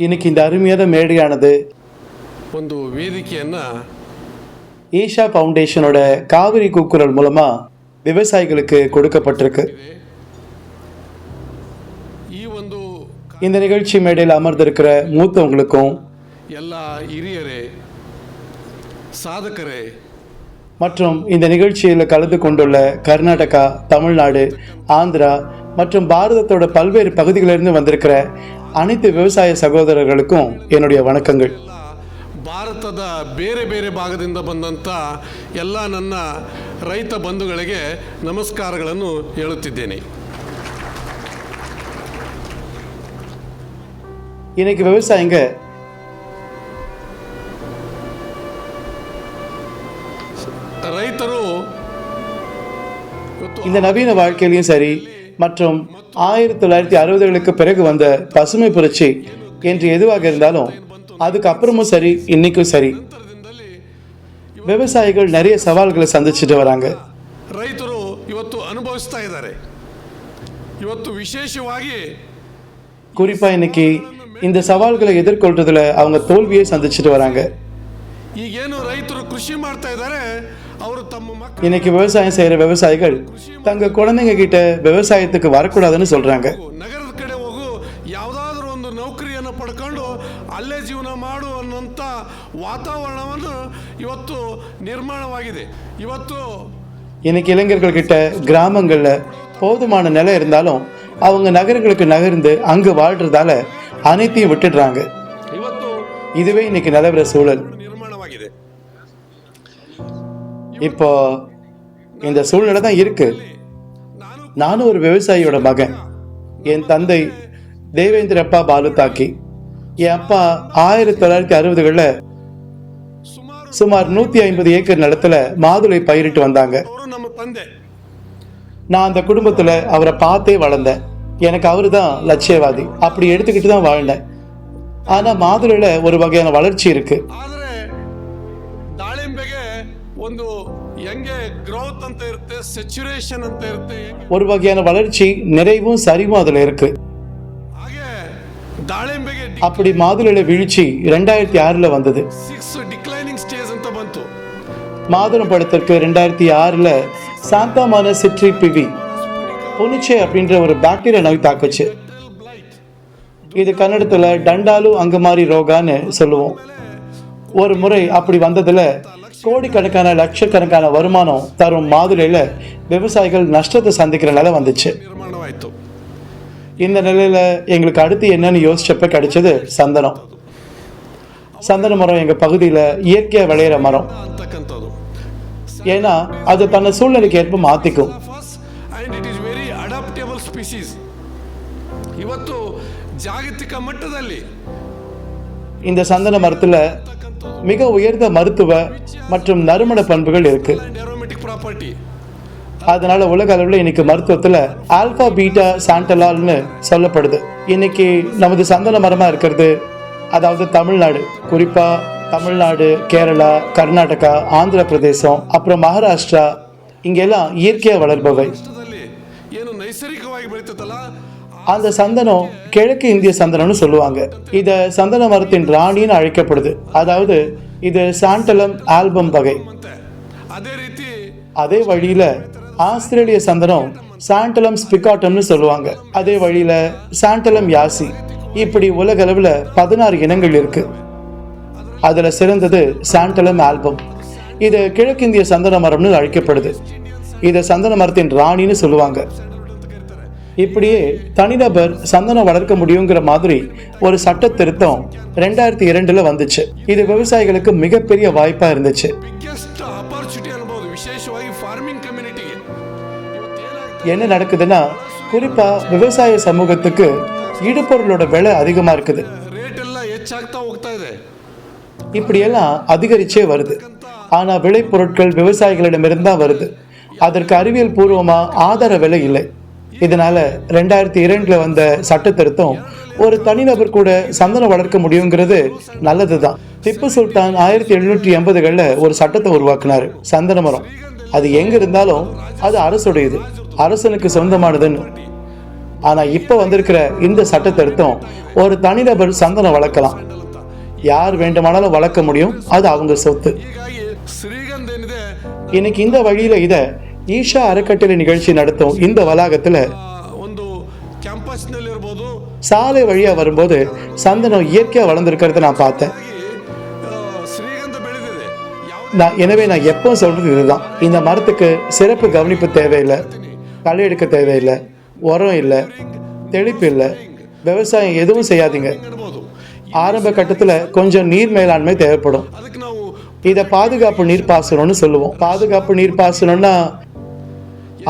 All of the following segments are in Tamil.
இன்னைக்கு இந்த அருமையான மேடையானது ಒಂದು ವೇದಿಕೆಯನ್ನು ஈஷா ஃபவுண்டேஷனோட காவிரி கூக்குரல் மூலமா விவசாயிகளுக்கு கொடுக்கப்பட்டிருக்கு ಈ ಒಂದು இந்த நிகழ்ச்சி மேடையில் அமர்ந்திருக்கிற மூத்தவங்களுக்கும் ಎಲ್ಲ ಹಿರಿಯರೇ ಸಾಧಕರೇ மற்றும் இந்த நிகழ்ச்சியில் கலந்து கொண்டுள்ள கர்நாடகா தமிழ்நாடு ஆந்திரா மற்றும் பாரதத்தோட பல்வேறு பகுதிகளிலிருந்து வந்திருக்கிற அனைத்து விவசாய சகோதரர்களுக்கும் என்னுடைய வணக்கங்கள் ಎಲ್ಲ ಭಾರತದ ಬೇರೆ ಬೇರೆ ಭಾಗದಿಂದ ಬಂದಂಥ ಎಲ್ಲ ನನ್ನ ರೈತ ಬಂಧುಗಳಿಗೆ ನಮಸ್ಕಾರಗಳನ್ನು ಹೇಳುತ್ತಿದ್ದೇನೆ இன்னைக்கு விவசாயிங்க ರೈತರು ಇವತ್ತು இந்த நவீன வாழ்க்கையிலையும் சரி மற்றும் ஆயிரத்தி தொள்ளாயிரத்தி அறுபதுகளுக்கு பிறகு வந்த பசுமை புரட்சி என்று எதுவாக இருந்தாலும் அதுக்கு அப்புறமும் சரி இன்னைக்கும் சரி ನಂತರದಿಂದಲೇ விவசாயிகள் நிறைய சவால்களை சந்திச்சுட்டு வராங்க ರೈತರು ಇವತ್ತು ಅನುಭವಿಸ್ತಾ ಇದ್ದಾರೆ ಇವತ್ತು ವಿಶೇಷವಾಗಿ குறிப்பா இன்னைக்கு இந்த சவால்களை எதிர்கொள்றதுல அவங்க தோல்வியை சந்திச்சுட்டு வராங்க ಈಗೇನು ರೈತರು ಕೃಷಿ ಮಾಡ್ತಾ ಇದ್ದಾರೆ ಅವರು ತಮ್ಮ ಮಕ್ಕಳು இன்னைக்கு விவசாயம் செய்யற விவசாயிகள் தங்க குழந்தைங்க கிட்ட விவசாயத்துக்கு வரக்கூடாதுன்னு சொல்றாங்க ನಗರದ ಕಡೆ ಹೋಗು ಯಾವುದಾದ್ರೂ ಒಂದು ನೌಕರಿಯನ್ನು ಪಡ್ಕೊಂಡು ಅಲ್ಲೇ ಜೀವನ ಮಾಡು ಅನ್ನೋಂಥ ವಾತಾವರಣವನ್ನು ಇವತ್ತು ನಿರ್ಮಾಣವಾಗಿದೆ ಇವತ್ತು இன்னைக்கு இளைஞர்கள் கிட்ட கிராமங்கள்ல போதுமான நிலம் இருந்தாலும் அவங்க நகரங்களுக்கு நகர்ந்து அங்கு வாழ்றதால அனைத்தையும் விட்டுடுறாங்க ಇವತ್ತು இதுவே இன்னைக்கு நிலவர சூழல் ನಿರ್ಮಾಣವಾಗಿದೆ இப்போ இந்த சூழ்நிலை தான் இருக்கு. நானும் ஒரு விவசாயியோட மகன். என் தந்தை தேவேந்திர அப்பா பாலு தாக்கி என் அப்பா ஆயிரத்தி தொள்ளாயிரத்தி அறுபதுகளில் சுமார் நூத்தி ஐம்பது ஏக்கர் நிலத்துல மாதுளை பயிரிட்டு வந்தாங்க. நான் அந்த குடும்பத்துல அவரை பார்த்தே வளர்ந்தேன். எனக்கு அவரு தான் லட்சியவாதி. அப்படி எடுத்துக்கிட்டு தான் வாழ்ந்தேன். ஆனா மாதுளையில ஒரு வகையான வளர்ச்சி இருக்கு. ಒಂದು ಹೆಂಗೆ ಗ್ರೋತ್ ಅಂತ ಇರುತ್ತೆ ಸೆಚುರೇಷನ್ ಅಂತ ಇರುತ್ತೆ ಹೆಂಗೆ ஒரு வகையான வளர்ச்சி நிறைவும் சரிவும் அதுல இருக்கு ಹಾಗೆ ದಾಳಿಂಬೆಗೆ அப்படி மாதுளையில வீழ்ச்சி ரெண்டாயிரத்தி ஆறுல வந்தது ಸಿಕ್ಸ್ ಡಿಕ್ಲೈನಿಂಗ್ ಸ್ಟೇಜ್ ಅಂತ ಬಂತು மாதுளம் படத்திற்கு ரெண்டாயிரத்தி ஆறுல சாந்தாமான சிட்ரி பிவி புனிச்சே அப்படின்ற ஒரு பாக்டீரியா நோய் தாக்குச்சு ಬ್ಲೈಟ್ இது கன்னடத்துல டண்டாலு அங்குமாரி ரோகான்னு சொல்லுவோம் ஒரு முறை அப்படி வந்ததுல கோடிக்கணக்கான லட்சக்கணக்கான வருமானம் தரும் மாதுளையில விவசாயிகள் நஷ்டத்தை சந்திக்கிற நிலை வந்துச்சு ನಿರ್ಮಾಣವಾಯಿತು இந்த நிலையில எங்களுக்கு அடுத்து என்னன்னு யோசிச்சப்ப கிடைச்சது சந்தனம் சந்தன மரம் எங்க பகுதியில இயற்கையா விளையிற மரம் ಅಂತಕ್ಕಂಥದ್ದು ஏன்னா அது தன்னை சூழ்நிலைக்கு ஏற்ப மாத்திக்கும் and it is very adaptable species ಇವತ್ತು ಜಾಗತಿಕ ಮಟ್ಟದಲ್ಲಿ இந்த சந்தன மரத்துல மிக உயர்ந்த மருத்துவ மற்றும் நறுமண பண்புகள் இருக்கு ಅಂಡ್ ಏರೋಮೆಟಿಕ್ ಪ್ರಾಪರ್ಟಿ அதனால உலக அளவில் இன்னைக்கு மருத்துவத்துல ஆல்பா பீட்டா சாண்டலால்னு சொல்லப்படுது இன்னைக்கு நமது சந்தன மரமா இருக்கிறது அதாவது தமிழ்நாடு குறிப்பா தமிழ்நாடு கேரளா கர்நாடகா ஆந்திர பிரதேசம் அப்புறம் மகாராஷ்டிரா இங்கெல்லாம் இயற்கையா வளர்பவை ರಾಷ್ಟ್ರದಲ್ಲಿ ಏನು ನೈಸರ್ಗಿಕವಾಗಿ ಬೆಳೀತದಲ್ಲ அந்த சந்தனம் கிழக்கு இந்திய சந்தனம்னு சொல்லுவாங்க. இத சந்தன மரத்தின் ராணின்னு அழைக்கப்படுது. அதாவது இது சாண்டலம் ஆல்பம் வகை. அதே வழியில ஆஸ்திரேலிய சந்தனம் சாண்டலம் ஸ்பிகாட்டம்னு சொல்லுவாங்க. அதே வழியில சாண்டலம் யாசி. இப்படி உலகளவில் பதினாறு இனங்கள் இருக்கு. அதில் சிறந்தது சாண்டலம் ஆல்பம். இது கிழக்கிந்திய சந்தன மரம்னு அழைக்கப்படுது. இதை சந்தன மரத்தின் ராணின்னு சொல்லுவாங்க. இப்படியே தனிநபர் சந்தனம் வளர்க்க முடியுங்கிற மாதிரி ஒரு சட்ட திருத்தம் ரெண்டாயிரத்தி இரண்டுல வந்துச்சு. இது விவசாயிகளுக்கு மிகப்பெரிய வாய்ப்பா இருந்துச்சு. என்ன நடக்குதுன்னா குறிப்பா விவசாய சமூகத்துக்கு இடுபொருளோட விலை அதிகமா இருக்குது. இப்படியெல்லாம் அதிகரிச்சே வருது. ஆனா விளைபொருட்கள் விவசாயிகளிடமிருந்து தான் வருது. அதற்கு அறிவியல் பூர்வமா ஆதார விலை இல்லை. இதனால ரெண்டாயிரத்தி இரண்டுல வந்த சட்ட திருத்தம் ஒரு தனிநபர் கூட சந்தனம் வளர்க்க முடியுங்கிறது நல்லதுதான். திப்பு சுல்தான் ஆயிரத்தி எழுநூற்றி எண்பதுகளில் ஒரு சட்டத்தை உருவாக்குனாரு சந்தன மரம். அது எங்க இருந்தாலும் அது அரசுடையது அரசனுக்கு சொந்தமானதுன்னு. ஆனால் இப்போ வந்திருக்கிற இந்த சட்ட ஒரு தனிநபர் சந்தனம் வளர்க்கலாம். யார் வேண்டுமானாலும் வளர்க்க முடியும் அது அவங்க சொத்து. இன்னைக்கு இந்த வழியில இதை ஈஷா அறக்கட்டளை நிகழ்ச்சி நடத்தும் இந்த வளாகத்துல ಆ, ಒಂದು ಕ್ಯಾಂಪಸ್ನಲ್ಲಿ ಇರ್ಬೋದು சாலை வழியா வரும்போது சந்தனம் இயற்கையா வளர்ந்துருக்கிறத நான் பார்த்தேன் ಹಾಗಾಗಿ ಆ, ಶ್ರೀಗಂಧ ಬೆಳೆದಿದೆ ಯಾವ நான் எனவே நான் எப்போ சொல்றது இதுதான் இந்த மரத்துக்கு சிறப்பு கவனிப்பு தேவையில்லை களை எடுக்க தேவையில்லை உரம் இல்லை தெளிப்பு இல்லை விவசாயம் எதுவும் செய்யாதீங்க ಇರ್ಬೋದು ஆரம்ப கட்டத்தில் கொஞ்சம் நீர் மேலாண்மை தேவைப்படும் ಅದಕ್ಕೆ ನಾವು இதை பாதுகாப்பு நீர் பாசனம்னு சொல்லுவோம் பாதுகாப்பு நீர் பாசனம்னா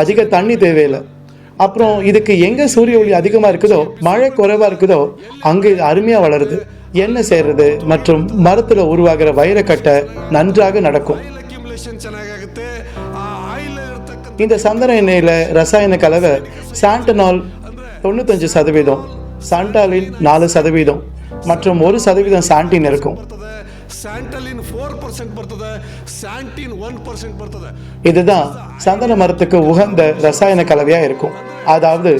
அதிக தண்ணி தேவையில்லை. அப்புறம் இதுக்கு எங்கே சூரிய ஒளி அதிகமாக இருக்குதோ மழை குறைவாக இருக்குதோ அங்கே இது அருமையாக வளருது. என்ன சேர்றது மற்றும் மரத்தில் உருவாகிற வைரக்கட்டை நன்றாக நடக்கும். இந்த சந்தன எண்ணெயில் ரசாயன கலவை சாண்டனால் தொண்ணூத்தஞ்சு சதவீதம் சாண்டாலின் நாலு சதவீதம் மற்றும் ஒரு சதவீதம் சாண்டின் இருக்கும். ಸ್ಯಾಂಟಲಿನ್ ಫೋರ್ ಪರ್ಸೆಂಟ್ ಬರ್ತದೆ ಸ್ಯಾಂಟಿನ್ ಒನ್ ಪರ್ಸೆಂಟ್ ಬರ್ತದೆ இதுதான் சந்தன மரத்துக்கு உகந்த ரசாயன கலவையா இருக்கும் அதாவது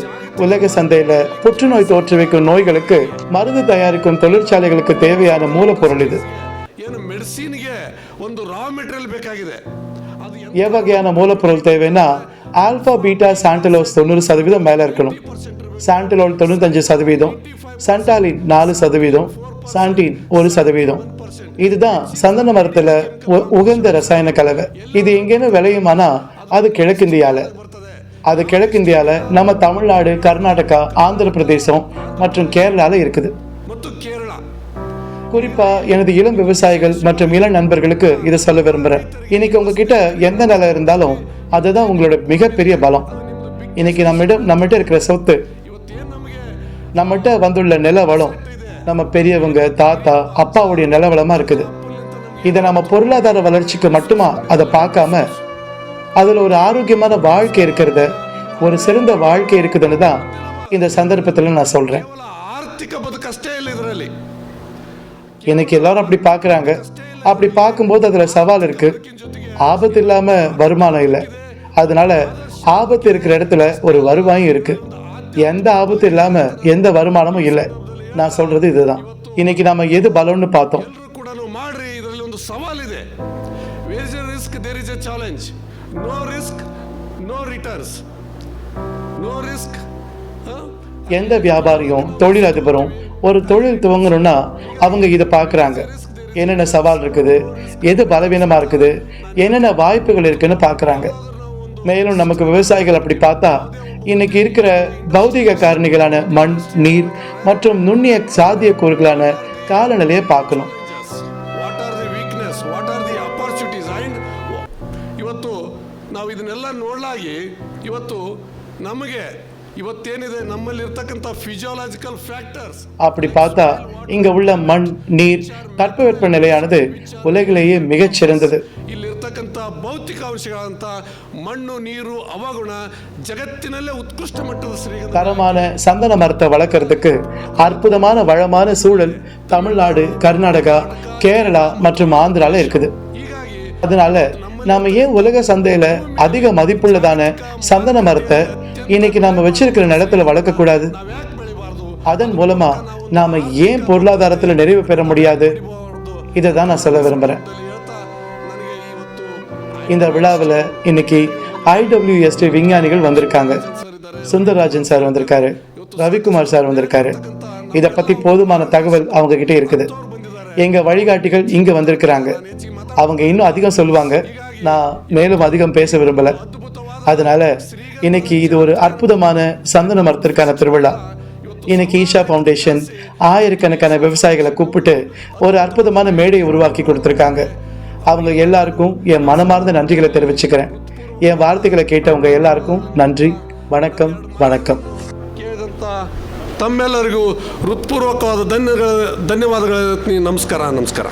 உலக சந்தையில புற்றுநோய் தோற்றுவிக்கும் நோய்களுக்கு மருந்து தயாரிக்கும் தொழிற்சாலைகளுக்கு தேவையான மூலப்பொருள் இது ಏನು ಮೆಡಿಸಿನ್ಗೆ ಒಂದು ರಾ ಮೆಟೀರಿಯಲ್ ಬೇಕಾಗಿದೆ ಅದು ಎಂತ எவ்வகையான மூலப்பொருள் தேவைன்னா ஆல்பா பீட்டா சாண்டலோஸ் தொண்ணூறு சதவீதம் மேல இருக்கணும் சாண்டலோல் தொண்ணூத்தஞ்சு சதவீதம் சண்டாலின் நாலு சதவீதம் சாண்டின் ஒரு சதவீதம். இதுதான் சந்தன மரத்துல உகந்த ரசாயன கலவை. இது எங்கேன்னு விளையுமானா அது கிழக்கிந்தியால அது கிழக்கிந்தியால நம்ம தமிழ்நாடு கர்நாடகா ஆந்திர பிரதேசம் மற்றும் கேரளால இருக்குது. குறிப்பா எனது இளம் விவசாயிகள் மற்றும் இளம் நண்பர்களுக்கு இதை சொல்ல விரும்புறேன். இன்னைக்கு உங்ககிட்ட எந்த நிலை இருந்தாலும் அதுதான் உங்களோட மிகப்பெரிய பலம். இன்னைக்கு நம்மிடம் நம்மகிட்ட இருக்கிற சொத்து நம்மகிட்ட வந்துள்ள நில வளம் நம்ம பெரியவங்க தாத்தா அப்பாவுடைய நிலவலமா இருக்குது. இதை நம்ம பொருளாதார வளர்ச்சிக்கு மட்டுமா அதை பார்க்காம அதில் ஒரு ஆரோக்கியமான வாழ்க்கை இருக்கிறத ஒரு சிறந்த வாழ்க்கை இருக்குதுன்னு தான் இந்த சந்தர்ப்பத்தில் நான் சொல்றேன். எனக்கு எல்லாரும் அப்படி பார்க்குறாங்க. அப்படி பார்க்கும்போது அதில் சவால் இருக்குது ஆபத்து இல்லாமல் வருமானம் இல்லை. அதனால ஆபத்து இருக்கிற இடத்துல ஒரு வருவாயும் இருக்குது எந்த ஆபத்து இல்லாமல் எந்த வருமானமும் இல்லை. நான் சொல்றது இதுதான் இன்னைக்கு நாம எது பலம்னு பார்த்தோம் ಎಲ್ಲರೂ ಕೂಡ ಮಾಡ್ರಿ ಇದರಲ್ಲಿ ಒಂದು ಸವಾಲಿದೆ where is a risk there is a challenge no risk no returns no risk எந்த வியாபாரியும் தொழிலதிபரும் ஒரு தொழில் துவங்கணும்னா அவங்க இதை பார்க்குறாங்க என்னென்ன சவால் இருக்குது எது பலவீனமா இருக்குது என்னென்ன வாய்ப்புகள் இருக்குன்னு பார்க்குறாங்க மேலும் நமக்கு விவசாயிகள் அப்படி பார்த்தா இன்னைக்கு இருக்கிற பௌதிக காரணிகளான மண் நீர் மற்றும் நுண்ணிய சாத்தியக்கூறுகளான காலநிலையை பார்க்கணும் what are the weakness what are the opportunities and ಇವತ್ತು ನಾವು ಇದನ್ನೆಲ್ಲ ನೋಡಲಾಗಿ ಇವತ್ತು ನಮಗೆ ಇವತ್ತೇನಿದೆ ನಮ್ಮಲ್ಲಿರ್ತಕ್ಕಂಥ ಫಿಸಿಯಾಲಜಿಕಲ್ ಫ್ಯಾಕ್ಟರ್ಸ್ அப்படி பார்த்தா இங்க உள்ள மண் நீர் தட்பவெப்ப நிலையானது உலகிலேயே மிகச் சிறந்தது ಇಲ್ಲಿರ್ತಕ್ಕಂಥ ಭೌತಿಕ ಅಂಶಗಳಂತ ಮಣ್ಣು ನೀರು ಅವಗುಣ ಜಗತ್ತಿನಲ್ಲೇ ಉತ್ಕೃಷ್ಟ ಮಟ್ಟದ ಶ್ರೀಗಂಧ தரமான சந்தன மரத்தை வளர்க்கறதுக்கு அற்புதமான வளமான சூழல் தமிழ்நாடு கர்நாடகா கேரளா மற்றும் ஆந்திரால இருக்குது ಹೀಗಾಗಿ அதனால நாம ஏன் உலக சந்தையில அதிக மதிப்புள்ளதான சந்தன மரத்தை இன்னைக்கு நாம வச்சிருக்கிற நிலத்துல வளர்க்க கூடாது ನಾವ್ ಯಾಕೆ ಬೆಳಿಬಾರ್ದು அதன் மூலமா நாம ஏன் பொருளாதாரத்துல நிறைவு பெற முடியாது இதை தான் நான் சொல்ல விரும்புறேன் இந்த விழாவில் இன்னைக்கு ஐடபிள்யூஎஸ்டி விஞ்ஞானிகள் வந்திருக்காங்க. சுந்தரராஜன் சார் வந்திருக்காரு ரவிக்குமார் சார் வந்திருக்காரு. இதை பற்றி போதுமான தகவல் அவங்க கிட்டே இருக்குது. எங்கள் வழிகாட்டிகள் இங்கே வந்திருக்கிறாங்க. அவங்க இன்னும் அதிகம் சொல்லுவாங்க. நான் மேலும் அதிகம் பேச விரும்பலை. அதனால இன்னைக்கு இது ஒரு அற்புதமான சந்தன மரத்திற்கான திருவிழா. இன்னைக்கு ஈஷா ஃபவுண்டேஷன் ஆயிரக்கணக்கான விவசாயிகளை கூப்பிட்டு ஒரு அற்புதமான மேடையை உருவாக்கி கொடுத்துருக்காங்க. அவங்க எல்லாருக்கும் என் மனமார்ந்த நன்றிகளை தெரிவிச்சுக்கிறேன் என் வார்த்தைகளை கேட்டவங்க எல்லாருக்கும் நன்றி வணக்கம் வணக்கம் ಕೇಳಿದಂಥ ತಮ್ಮೆಲ್ಲರಿಗೂ ಹೃತ್ಪೂರ್ವಕವಾದ ಧನ್ಯಗಳ ಧನ್ಯವಾದಗಳ ನಮಸ್ಕಾರ ನಮಸ್ಕಾರ